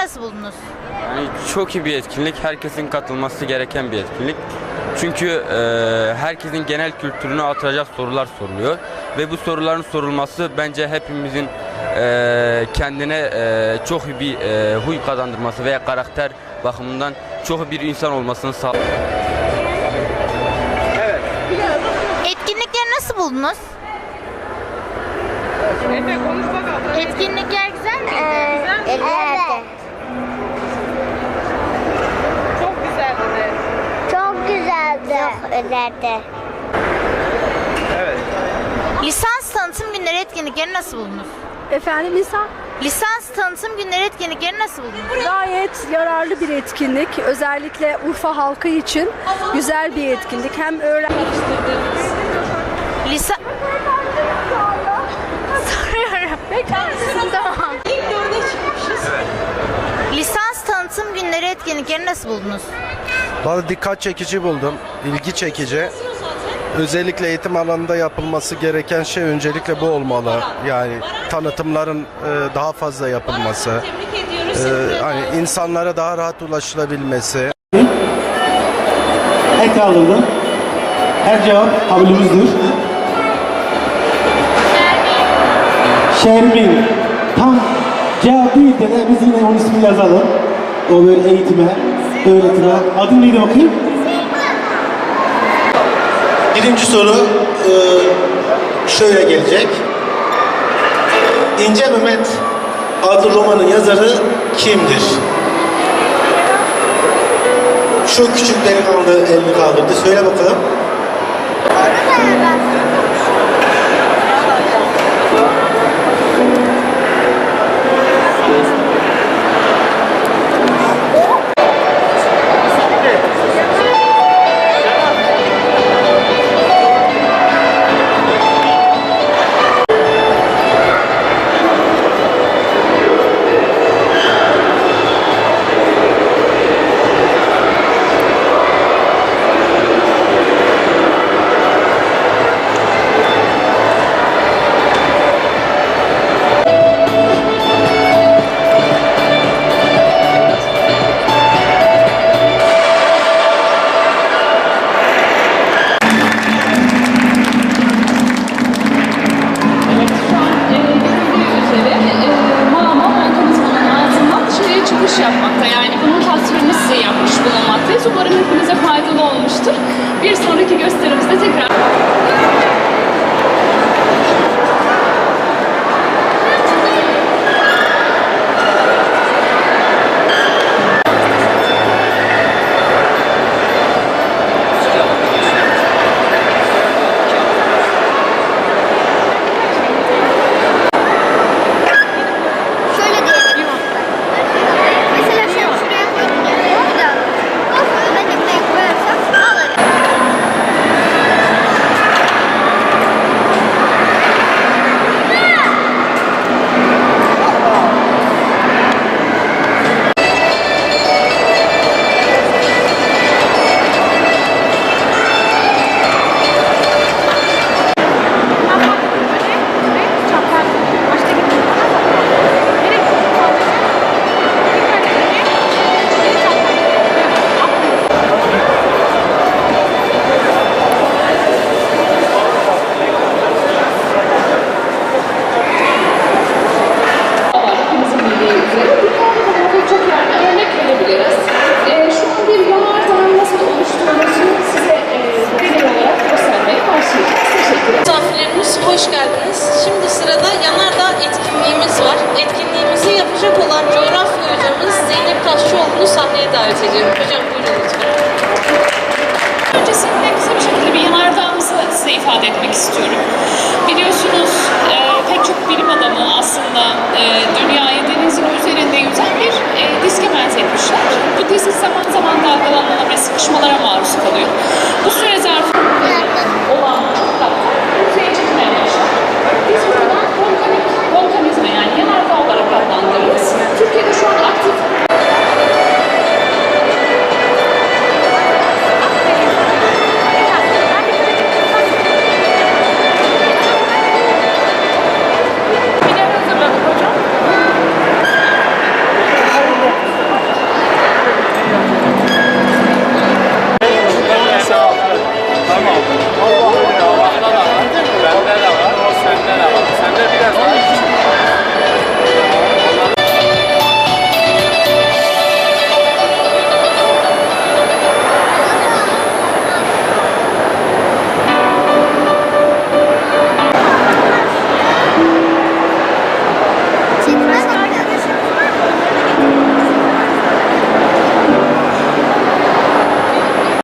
nasıl buldunuz? Yani çok iyi bir etkinlik. Herkesin katılması gereken bir etkinlik. Çünkü e, herkesin genel kültürünü artıracak sorular soruluyor. Ve bu soruların sorulması bence hepimizin e, kendine e, çok iyi bir e, huy kazandırması veya karakter bakımından çok iyi bir insan olmasını sağlıyor. Etkinlikleri nasıl buldunuz? Etkinlikler Çok özeldi. Lisans tanıtım günleri etkinlikleri nasıl buldunuz? Efendim insan Lisans tanıtım günleri etkinlikleri nasıl buldunuz? gayet yararlı bir etkinlik. Özellikle Urfa halkı için güzel bir etkinlik. Hem öğren Lisa... Soruyorum. tamam. Lisans tanıtım günleri etkinlikleri nasıl buldunuz? Bana dikkat çekici buldum, ilgi çekici. Özellikle eğitim alanında yapılması gereken şey öncelikle bu olmalı. Yani tanıtımların e, daha fazla yapılması, e, hani insanlara daha rahat ulaşılabilmesi. Ek alındı. Her cevap kabulümüzdür. Şermin. Tam cevap değil de biz yine onun ismini yazalım. O böyle eğitime, öğretime. Adın neydi bakayım? Birinci soru e, şöyle gelecek. İnce Mehmet adlı romanın yazarı kimdir? Şu küçük delikanlı elini kaldırdı. Söyle bakalım. Yapmakta. Yani bunun tasvirini size yapmış bulunmaktayız. Umarım hepinize faydalı olmuştur. Bir sonraki gösterimizde tekrar... Şimdi sırada Yanardağ etkinliğimiz var. Etkinliğimizi yapacak olan coğrafya hocamız Zeynep Taşçıoğlu'nu sahneye davet ediyorum. Hocam buyurun lütfen. Öncesinde kısa bir şekilde bir yanardağımızı size ifade etmek istiyorum. Biliyorsunuz e, pek çok bilim adamı aslında e, dünyayı denizin üzerinde yüzen bir e, diske benzetmiş.